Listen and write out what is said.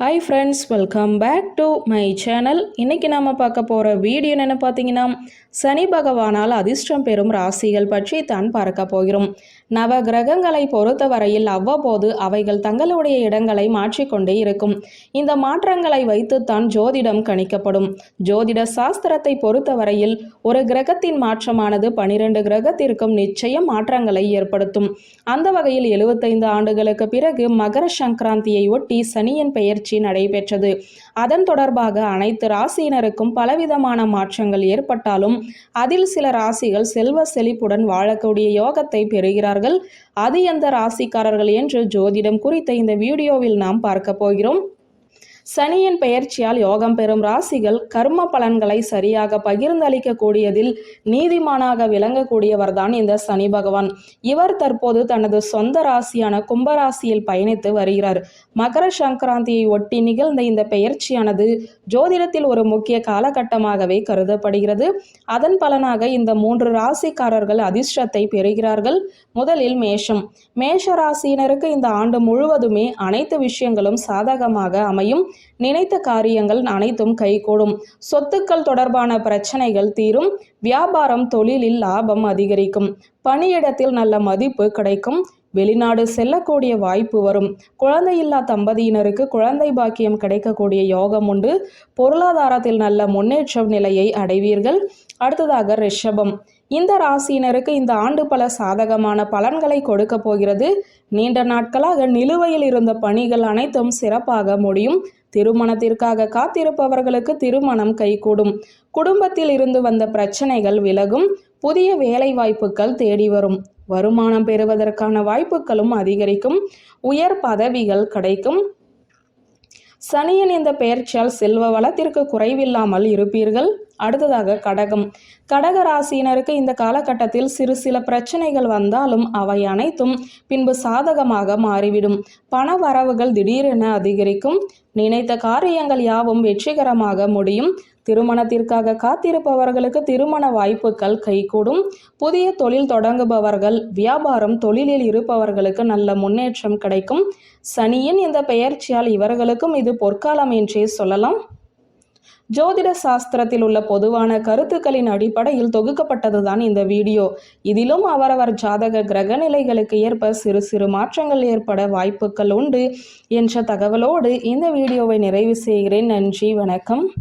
Hi friends welcome back to my channel இன்றைக்கி நம்ம பார்க்க போகிற வீடியோ என்ன பார்த்தீங்கன்னா சனி பகவானால் அதிர்ஷ்டம் பெறும் ராசிகள் பற்றி தான் பார்க்க போகிறோம். நவ கிரகங்களை பொறுத்தவரையில் அவ்வப்போது அவைகள் தங்களுடைய இடங்களை மாற்றிக்கொண்டே இருக்கும். இந்த மாற்றங்களை வைத்துத்தான் ஜோதிடம் கணிக்கப்படும். ஜோதிட சாஸ்திரத்தை பொறுத்தவரையில் ஒரு கிரகத்தின் மாற்றமானது பனிரெண்டு கிரகத்திற்கும் நிச்சயம் மாற்றங்களை ஏற்படுத்தும். அந்த வகையில் எழுபத்தைந்து ஆண்டுகளுக்கு பிறகு மகர சங்கராந்தியை ஒட்டி சனியின் பெயர் பெயர்ச்சி நடைபெற்றது. அதன் தொடர்பாக அனைத்து ராசியினருக்கும் பலவிதமான மாற்றங்கள் ஏற்பட்டாலும் அதில் சில ராசிகள் செல்வ செழிப்புடன் வாழக்கூடிய யோகத்தை பெறுகிறார்கள். அது எந்த ராசிக்காரர்கள் என்று ஜோதிடம் குறித்த இந்த வீடியோவில் நாம் பார்க்க போகிறோம். சனியின் பெயர்ச்சியால் யோகம் பெறும் ராசிகள் கர்ம பலன்களை சரியாக பகிர்ந்தளிக்கக்கூடியதில் நீதிமானாக விளங்கக்கூடியவர்தான் இந்த சனி பகவான். இவர் தற்போது தனது சொந்த ராசியான கும்பராசியில் பயணித்து வருகிறார். மகர சங்கராந்தியை ஒட்டி நிகழ்ந்த இந்த பெயர்ச்சியானது ஜோதிடத்தில் ஒரு முக்கிய காலகட்டமாகவே கருதப்படுகிறது. அதன் பலனாக இந்த மூன்று ராசிக்காரர்கள் அதிர்ஷ்டத்தை பெறுகிறார்கள். முதலில் மேஷம். மேஷ ராசியினருக்கு இந்த ஆண்டு முழுவதுமே அனைத்து விஷயங்களும் சாதகமாக அமையும். நினைத்த காரியங்கள் அனைத்தும் கைகூடும். சொத்துக்கள் தொடர்பான பிரச்சனைகள் தீரும். வியாபாரம் தொழிலில் லாபம் அதிகரிக்கும். பணியிடத்தில் நல்ல மதிப்பு கிடைக்கும். வெளிநாடு செல்லக்கூடிய வாய்ப்பு வரும். குழந்தையில்லா தம்பதியினருக்கு குழந்தை பாக்கியம் கிடைக்கக்கூடிய யோகம் உண்டு. பொருளாதாரத்தில் நல்ல முன்னேற்றம் நிலையை அடைவீர்கள். அடுத்ததாக ரிஷபம். இந்த ராசியினருக்கு இந்த ஆண்டு பல சாதகமான பலன்களை கொடுக்க போகிறது. நீண்ட நாட்களாக நிலுவையில் இருந்த பணிகள் அனைத்தும் சிறப்பாக முடியும். திருமணத்திற்காக காத்திருப்பவர்களுக்கு திருமணம் கைகூடும். குடும்பத்தில் இருந்து வந்த பிரச்சனைகள் விலகும். புதிய வேலை வாய்ப்புகள் தேடி வரும். வருமானம் பெறுவதற்கான வாய்ப்புகளும் அதிகரிக்கும். உயர் பதவிகள் கிடைக்கும். சனியின் இந்த பெயர்ச்சியால் செல்வ வளத்திற்கு குறைவில்லாமல் இருப்பீர்கள். அடுத்ததாக கடகம். கடக ராசியினருக்கு இந்த காலகட்டத்தில் சிறு சில பிரச்சனைகள் வந்தாலும் அவை அனைத்தும் பின்பு சாதகமாக மாறிவிடும். பண வரவுகள் திடீரென அதிகரிக்கும். நினைத்த காரியங்கள் யாவும் வெற்றிகரமாக முடியும். திருமணத்திற்காக காத்திருப்பவர்களுக்கு திருமண வாய்ப்புகள் கைகூடும். புதிய தொழில் தொடங்குபவர்கள் வியாபாரம் தொழிலில் இருப்பவர்களுக்கு நல்ல முன்னேற்றம் கிடைக்கும். சனியின் இந்த பெயர்ச்சியால் இவர்களுக்கும் இது பொற்காலம் என்றே சொல்லலாம். ஜோதிட சாஸ்திரத்தில் உள்ள பொதுவான கருத்துக்களின் அடிப்படையில் தொகுக்கப்பட்டதுதான் இந்த வீடியோ. இதிலும் அவரவர் ஜாதக கிரக நிலைகளுக்கு ஏற்ப சிறு சிறு மாற்றங்கள் ஏற்பட வாய்ப்புகள் உண்டு. என்ற தகவலோடு இந்த வீடியோவை நிறைவு செய்கிறேன். நன்றி வணக்கம்.